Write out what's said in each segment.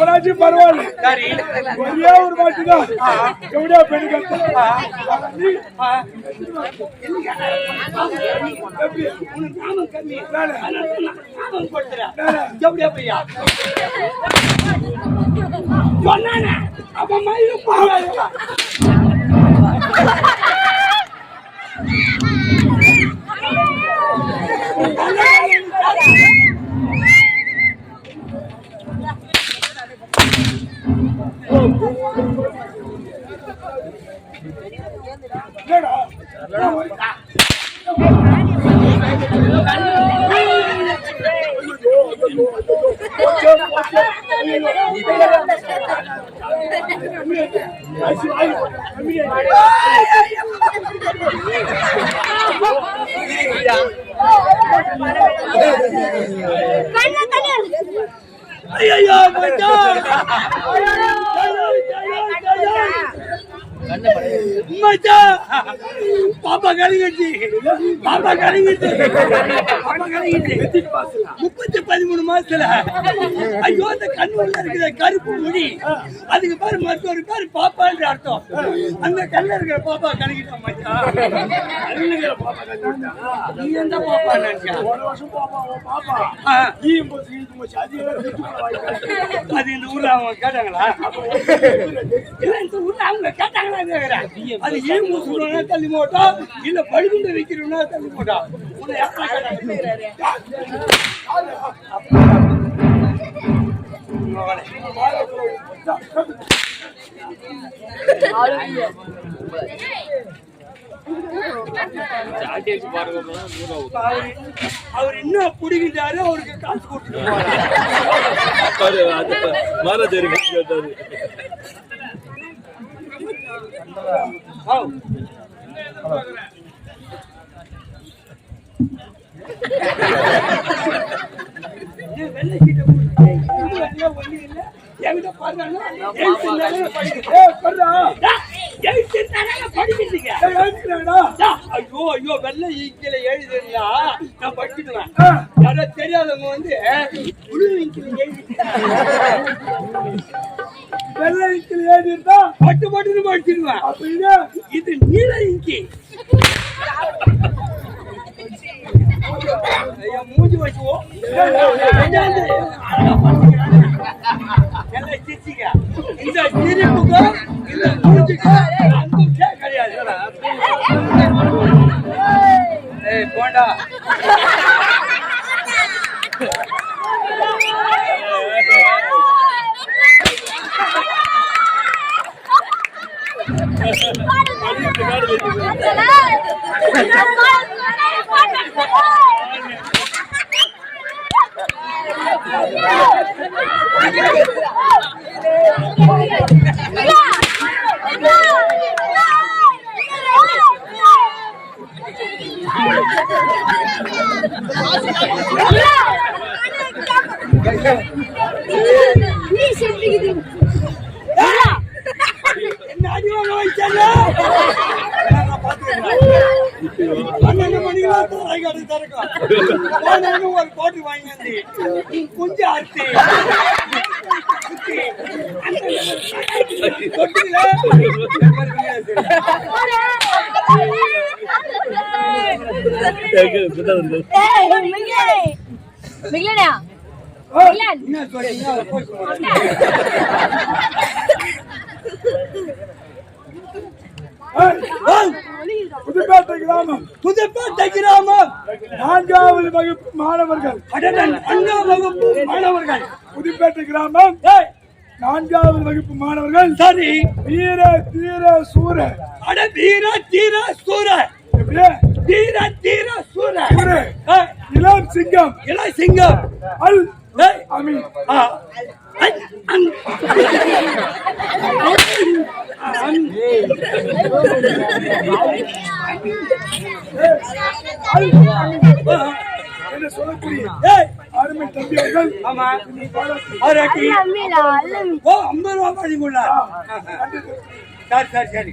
அவராச்சும் பரவாயில்ல ஒரே ஒரு வாட்டி தான். எப்படியா பெண்கள் உனக்கு நாமம் கம்மி அதனால நான் நாமம் கொடுத்துறேன் எப்படியா பையா சொன்னானே அவன் மயிலும் பாவாயா ஐயோ மச்சான் மச்சான் பாப்பா கலங்கிச்சு பாப்பா கலங்கிச்சு பாப்பா கலங்கிச்சு முப்பத்தி பதிமூணு மாசத்துல. ஐயோ அந்த கண் உள்ள இருக்கிற கருப்பு முடி. அதுக்கு பேரு மற்றொரு பேரு பாப்பான்ற அர்த்தம். அந்த கண்ணுல இருக்கிற பாப்பா கண்ணுல இருக்கிற பாப்பா நீ எந்த பாப்பா நினைச்சா போன வருஷம் பாப்பா பாப்பா. போச்சு அது இந்த ஊர்ல அவங்க கேட்டாங்களா? இந்த ஊர்ல அவங்க கேட்டாங்களா? அது ஏன் சொல்லுனா தள்ளி போட்டா இல்ல பழுகுண்டு வைக்கிறோம்னா தள்ளி போட்டா அவரு- என்ன குடிக்கிட்டாரு அவருக்கு காசு கொடுத்துட்டு இருக்கு கேட்டாரு. போறாரு. ஏய்டா டா, ஐயோ ஐயோ வெள்ளை ஈக்கில எழுதுனா நான் படிச்சுடுவேன் யாரோ தெரியாதவங்க வந்து புழு ஈக்கில எழுதி வெள்ளை இங்கில் ஏறி இருந்தா பட்டு பட்டுன்னு படிச்சிடுவேன் அப்படின்னா இது நீல இங்கி. ஐயா மூஞ்சி வச்சுவோம் எல்லாம் சிரிச்சிக்க? இந்த சிரிப்புக்கு இந்த மூஞ்சிக்கும் அந்தே கிடையாது. போண்டா. என்ன அடி வாங்க வச்சாங்க பன்னெண்டு மணிக்கெல்லாம் தரை கடை திறக்கும். ஒரு கோட்டு வாங்கி என்ன சொல்றீங்க புதுப்பேட்டை கிராமம். புதுப்பேட்டை கிராமம். நான்காவது வகுப்பு மாணவர்கள். அடடன் அண்ணா வகுப்பு மாணவர்கள். புதுப்பேட்டை கிராமம். நான்காவது வகுப்பு மாணவர்கள். சரி. வீர தீர சூர. அட வீர தீர சூர. தீர தீர சூர. இளம் சிங்கம். இள சிங்கம். அல் அமீன். ஆ. சொல்லக்கூடிய அருமை தம்பி அவர்கள் ஆமா ஓ ஐம்பது ரூபா பாதிக்குள்ள சரி சரி சரி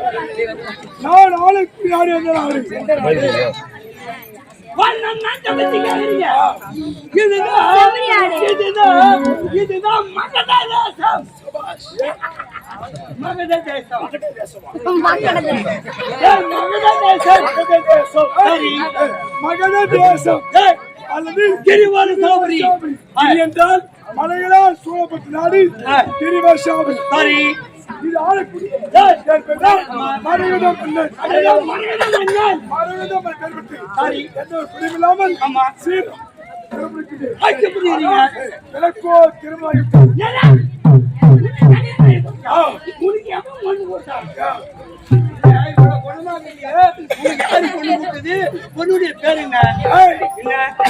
நான் நாட்டை பத்தி கேக்குறீங்க. இதுதான் இதுதான் மகத தேசம். மகத தேசம் மகத தேசம் அல்லது கிரிவல இது என்றால் மலைகளால் சூழப்பட்ட நாடு ஆ. இது ஆளக்கூடிய மரகதம் மன்னன் மன்னன் பெற்று சரி. எந்த ஒரு ஆமா. சீரும் புரியுறீங்க விளக்கோ திருமணம் உனக்கு மண்ணு? பொண்ணுடைய பேர் என்ன?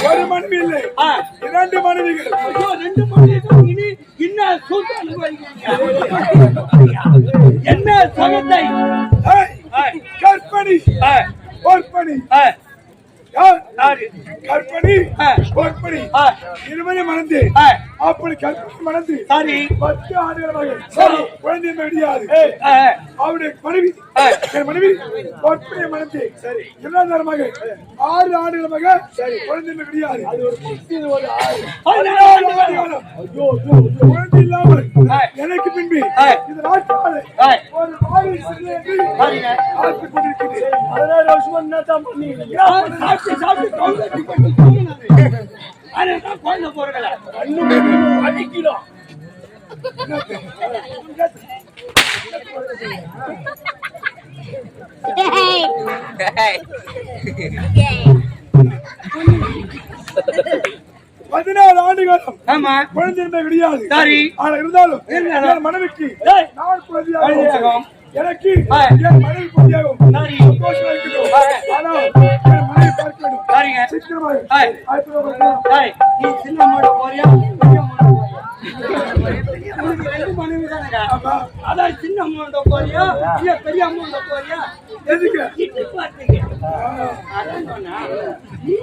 ஒரு மனைவி இல்லை இரண்டு மனைவிகள் ரெண்டு அனுபவிக்கிறீங்க. என்ன சுகத்தை ஏய், கற்பனை. பொற்பனை? கற்பனை. பொற்பனை. இருவரை மணந்து. அப்படி கற்பனை மணந்து. சரி. பத்து ஆண்டுகளாக. சரி. குழந்தை முடியாது அவருடைய மனைவி. என் மனைவி பொற்பனை மணந்து. சரி. இரண்டாயிரமாக ஆறு ஆண்டுகளாக சரி. குழந்தை முடியாது அது ஒரு பதினாறு ஆண்டுகள். குழந்தை இல்லாமல். எனக்கு பின்பு. இந்த. ஒரு கொண்டிருக்கிறது. வருஷமா சாப்பிட்டு சாப்பிட்டு தூங்கினது. குழந்தை. அடிக்கிறோம். ஆமா. குழந்தை கிடையாது சரி. ஆனா இருந்தாலும் மனைவிக்கு. நான் குழந்தையாகும். எனக்கு. என் மனைவி குழந்தையாகும். சந்தோஷமா இருக்கட்டும். ஆனால் என் மனைவி பார்க்க வேண்டும் சரிங்க சீக்கிரமாக நீ சின்ன மாட போறியா? அதான் சின்ன அமௌண்ட போறியா இல்ல பெரிய அமௌண்ட போறியா எதுக்கு கிட்டு பாத்துக்க அதான் சொன்னா நீ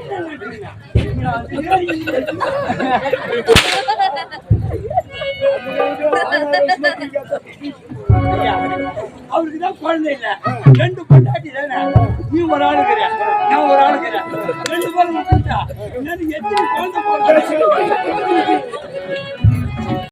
குழந்தை இல்ல ரெண்டு பொண்டாட்டி தானே நீ ஒரு ஆளுக்கிற நான் ஒரு ஆளுக்கிற ரெண்டு பேரும் எத்தனை குழந்தை போறது